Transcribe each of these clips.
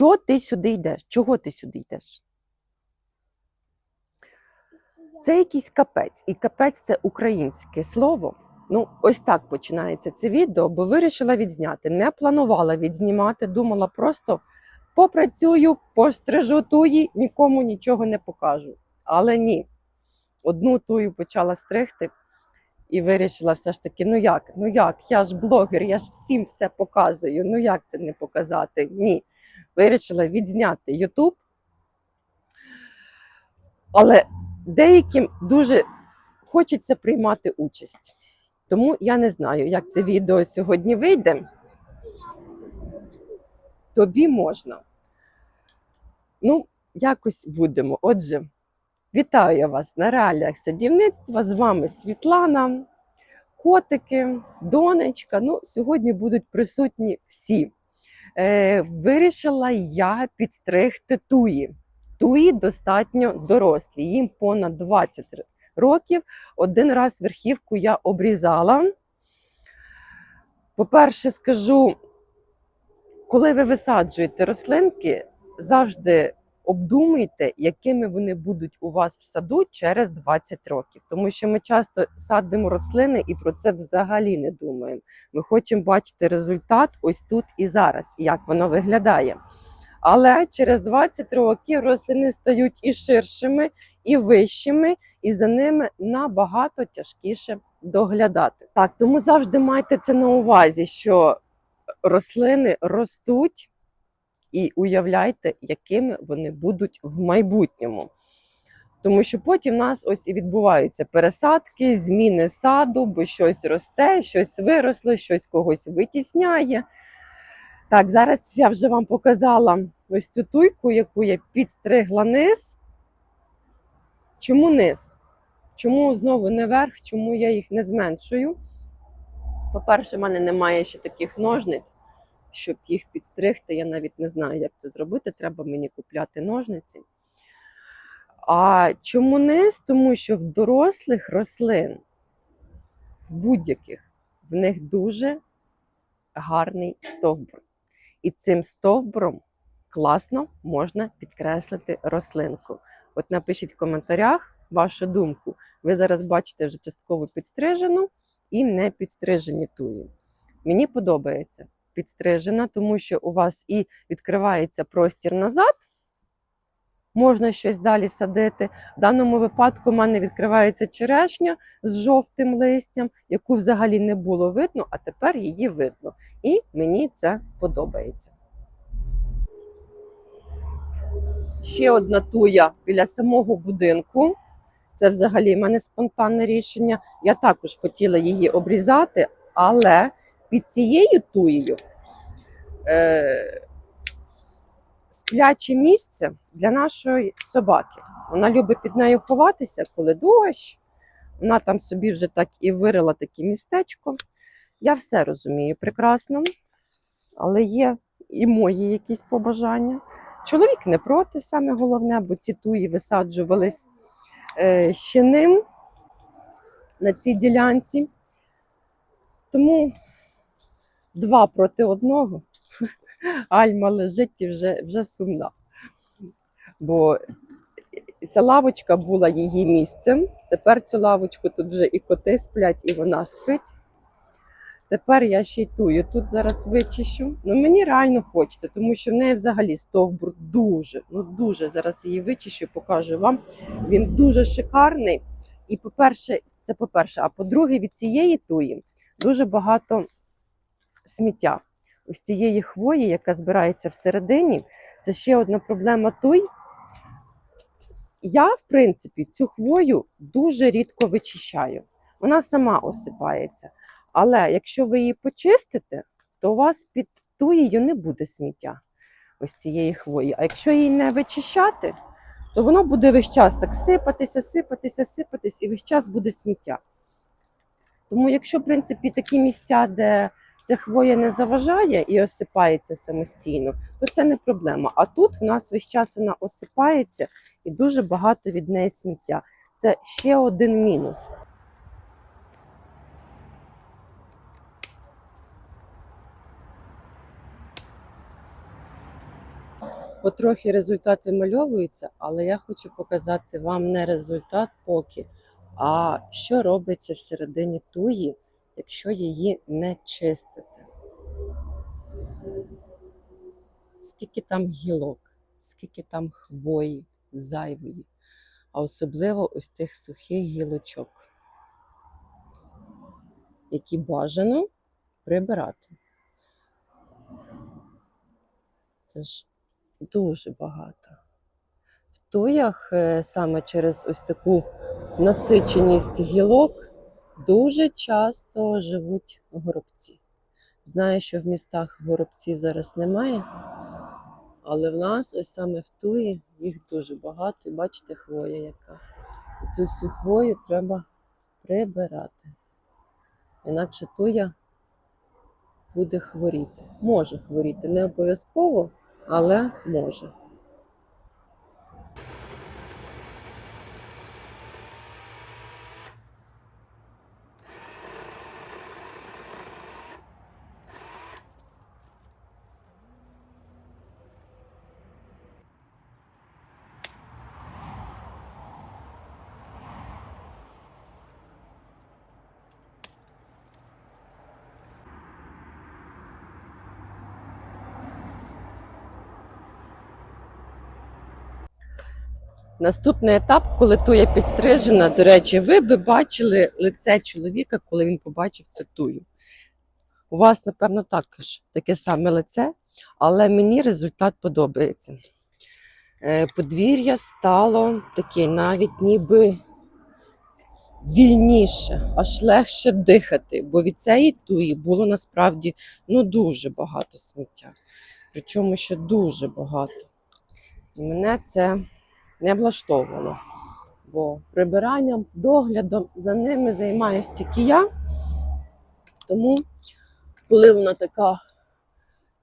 Чого ти сюди йдеш? Чого ти сюди йдеш? Це якийсь капець, і капець це українське слово. Ну, ось так починається це відео, бо вирішила відзняти. Не планувала відзнімати, думала просто попрацюю, пострижу туї, нікому нічого не покажу. Але ні. Одну тую почала стригти і вирішила все ж таки: ну як? Ну як? Я ж блогер, я ж всім все показую. Ну як це не показати? Ні. Вирішила відзняти Ютуб. Але деяким дуже хочеться приймати участь. Тому я не знаю, як це відео сьогодні вийде. Тобі можна. Ну, якось будемо. Отже, вітаю я вас на реаліях садівництва. З вами Світлана, котики, донечка. Ну, сьогодні будуть присутні всі. Е, вирішила я підстригти туї. Туї достатньо дорослі, їм понад 20 років. Один раз верхівку я обрізала. По-перше, скажу, коли ви висаджуєте рослинки, завжди обдумуйте, якими вони будуть у вас в саду через 20 років. Тому що ми часто садимо рослини і про це взагалі не думаємо. Ми хочемо бачити результат ось тут і зараз, як воно виглядає. Але через 20 років рослини стають і ширшими, і вищими, і за ними набагато тяжкіше доглядати. Так, тому завжди майте це на увазі, що рослини ростуть, і уявляйте, якими вони будуть в майбутньому. Тому що потім в нас ось і відбуваються пересадки, зміни саду, бо щось росте, щось виросло, щось когось витісняє. Так, зараз я вже вам показала ось цю туйку, яку я підстригла низ. Чому низ? Чому знову не верх? Чому я їх не зменшую? По-перше, в мене немає ще таких ножниць, щоб їх підстригти. Я навіть не знаю, як це зробити. Треба мені купляти ножниці. А чому низ? Тому що в дорослих рослин, в будь-яких, в них дуже гарний стовбур. І цим стовбуром класно можна підкреслити рослинку. От напишіть в коментарях вашу думку. Ви зараз бачите вже частково підстрижену і не підстрижені туї. Мені подобається підстрижена, тому що у вас і відкривається простір назад, можна щось далі садити. В даному випадку в мене відкривається черешня з жовтим листям, яку взагалі не було видно, а тепер її видно. І мені це подобається. Ще одна туя біля самого будинку. Це взагалі в мене спонтанне рішення. Я також хотіла її обрізати, але під цією туєю е, спляче місце для нашої собаки. Вона любить під нею ховатися, коли дощ. Вона там собі вже так і вирила таке містечко. Я все розумію прекрасно, але є і мої якісь побажання. Чоловік не проти, саме головне, бо ці туї висаджувались е, ще ним на цій ділянці. Тому два проти одного. Альма лежить і вже, вже сумна. Бо ця лавочка була її місцем. Тепер цю лавочку тут вже і коти сплять, і вона спить. Тепер я ще й тую. Тут зараз вичищу. Ну мені реально хочеться, тому що в неї взагалі стовбур дуже, ну дуже зараз її вичищу, покажу вам. Він дуже шикарний. І, по-перше, це по-перше, а по-друге, від цієї туї дуже багато сміття. Ось цієї хвої, яка збирається всередині, це ще одна проблема туй. Я, в принципі, цю хвою дуже рідко вичищаю. Вона сама осипається. Але якщо ви її почистите, то у вас під туєю не буде сміття ось цієї хвої. А якщо її не вичищати, то воно буде весь час так сипатися, сипатися, сипатись, і весь час буде сміття. Тому, якщо, в принципі, такі місця, де ця хвоя не заважає і осипається самостійно, то це не проблема. А тут в нас весь час вона осипається і дуже багато від неї сміття. Це ще один мінус. Потрохи результат вимальовується, але я хочу показати вам не результат поки, а що робиться всередині туї, якщо її не чистити. Скільки там гілок, скільки там хвої зайвої, а особливо ось цих сухих гілочок, які бажано прибирати. Це ж дуже багато. В туях е, саме через ось таку насиченість гілок дуже часто живуть горобці. Знаю, що в містах горобців зараз немає, але в нас ось саме в туї їх дуже багато. І бачите, хвоя яка. І цю всю хвою треба прибирати. Інакше туя буде хворіти. Може хворіти, не обов'язково, але може. Наступний етап, коли туя підстрижена, до речі, ви би бачили лице чоловіка, коли він побачив цю тую. У вас, напевно, також таке саме лице, але мені результат подобається. Е, Подвір'я стало таке навіть ніби вільніше, аж легше дихати, бо від цієї туї було насправді ну, дуже багато сміття. Причому що дуже багато. І мене це не влаштовувало. Бо прибиранням, доглядом за ними займаюся тільки я. Тому, коли вона така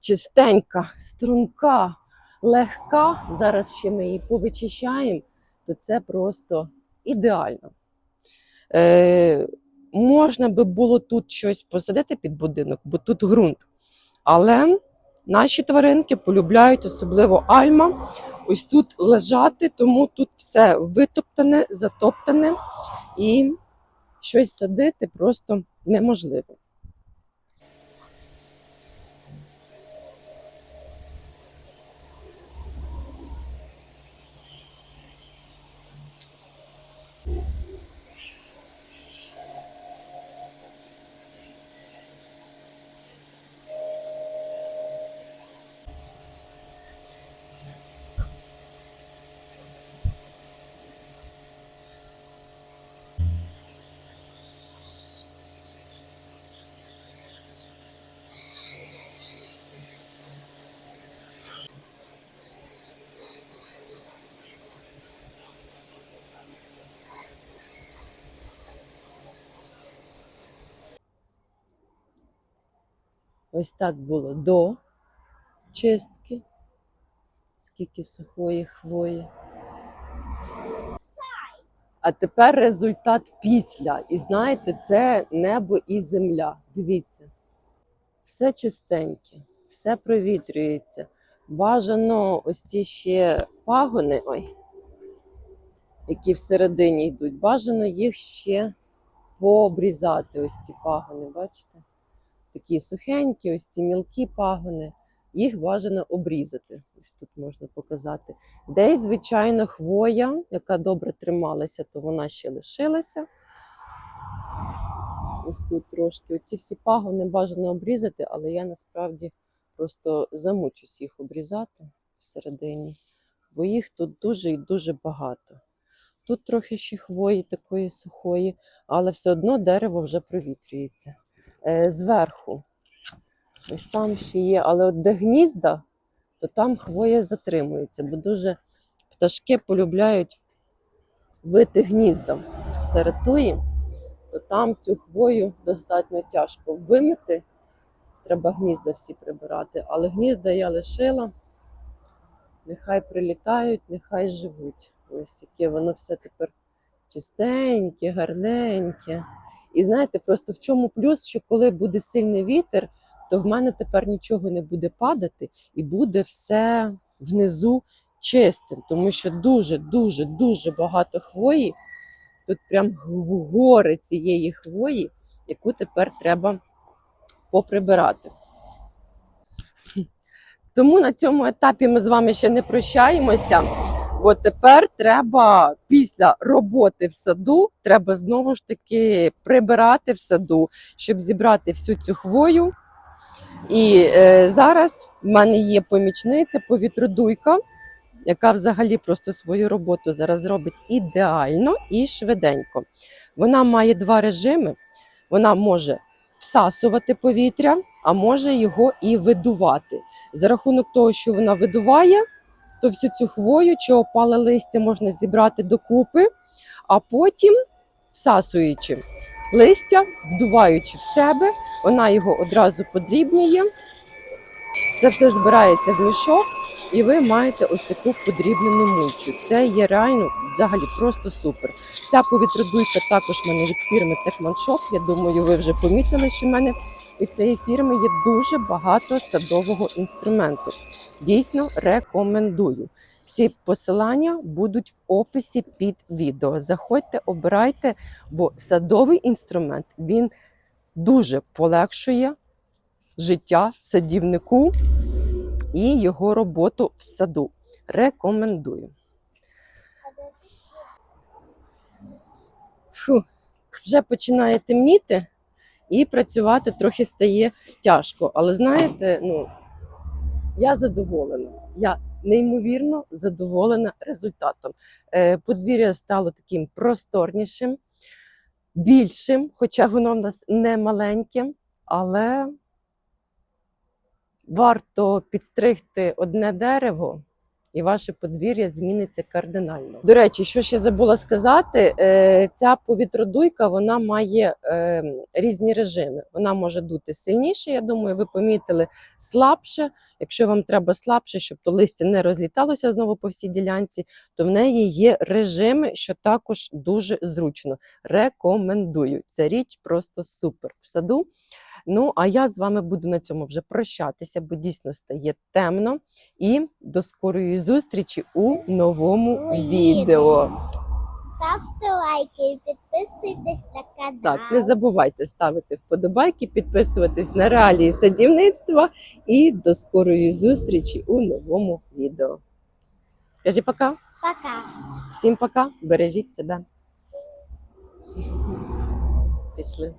чистенька, струнка, легка, зараз ще ми її повичищаємо, то це просто ідеально. Е, можна би було тут щось посадити під будинок, бо тут ґрунт. Але наші тваринки полюбляють, особливо альма, ось тут лежати, тому тут все витоптане, затоптане і щось садити просто неможливо. Ось так було до чистки, скільки сухої хвої. А тепер результат після. І знаєте, це небо і земля. Дивіться. Все чистеньке, все провітрюється. Бажано ось ці ще пагони, ой, які всередині йдуть, бажано їх ще пообрізати. Ось ці пагони, бачите? Такі сухенькі, ось ці мілкі пагони. Їх бажано обрізати. Ось тут можна показати. Десь, звичайно, хвоя, яка добре трималася, то вона ще лишилася. Ось тут трошки. Оці всі пагони бажано обрізати, але я насправді просто замучусь їх обрізати всередині, бо їх тут дуже і дуже багато. Тут трохи ще хвої такої сухої, але все одно дерево вже провітрюється. Е, зверху. Ось там ще є, але от де гнізда, то там хвоя затримується, бо дуже пташки полюбляють вити гнізда серед туї, то там цю хвою достатньо тяжко вимити. Треба гнізда всі прибирати, але гнізда я лишила. Нехай прилітають, нехай живуть. Ось яке воно все тепер чистеньке, гарненьке. І знаєте, просто в чому плюс, що коли буде сильний вітер, то в мене тепер нічого не буде падати, і буде все внизу чистим, тому що дуже, дуже, багато хвої. Тут прям г- гори цієї хвої, яку тепер треба поприбирати. Тому на цьому етапі ми з вами ще не прощаємося. Бо тепер треба після роботи в саду, треба знову ж таки прибирати в саду, щоб зібрати всю цю хвою. І е, зараз в мене є помічниця, повітродуйка, яка взагалі просто свою роботу зараз робить ідеально і швиденько. Вона має два режими. Вона може всасувати повітря, а може його і видувати. За рахунок того, що вона видуває, то всю цю хвою чи опале листя можна зібрати докупи, а потім, всасуючи листя, вдуваючи в себе, вона його одразу подрібнює. Це все збирається в мішок, і ви маєте ось таку подрібнену мульчу. Це є реально взагалі просто супер. Ця повітродуйка також в мене від фірми Техманшоп. Я думаю, ви вже помітили, що в мене від цієї фірми є дуже багато садового інструменту. Дійсно рекомендую. Всі посилання будуть в описі під відео. Заходьте, обирайте, бо садовий інструмент він дуже полегшує життя садівнику і його роботу в саду. Рекомендую. Фу, вже починає темніти і працювати трохи стає тяжко. Але знаєте, ну я задоволена. Я неймовірно задоволена результатом. Е, подвір'я стало таким просторнішим, більшим, хоча воно в нас не маленьке, але варто підстригти одне дерево. І ваше подвір'я зміниться кардинально. До речі, що ще забула сказати, е, ця повітродуйка вона має е, різні режими. Вона може дути сильніше, я думаю, ви помітили слабше. Якщо вам треба слабше, щоб то листя не розліталося знову по всій ділянці, то в неї є режими, що також дуже зручно. Рекомендую. Ця річ просто супер в саду. Ну, а я з вами буду на цьому вже прощатися, бо дійсно стає темно. І до скорої зустрічі у новому відео. Ставте лайки і підписуйтесь на канал. Так, не забувайте ставити вподобайки, підписуватись на реалії садівництва і до скорої зустрічі у новому відео. Кажи пока. Пока. Всім пока. Бережіть себе. Пішли.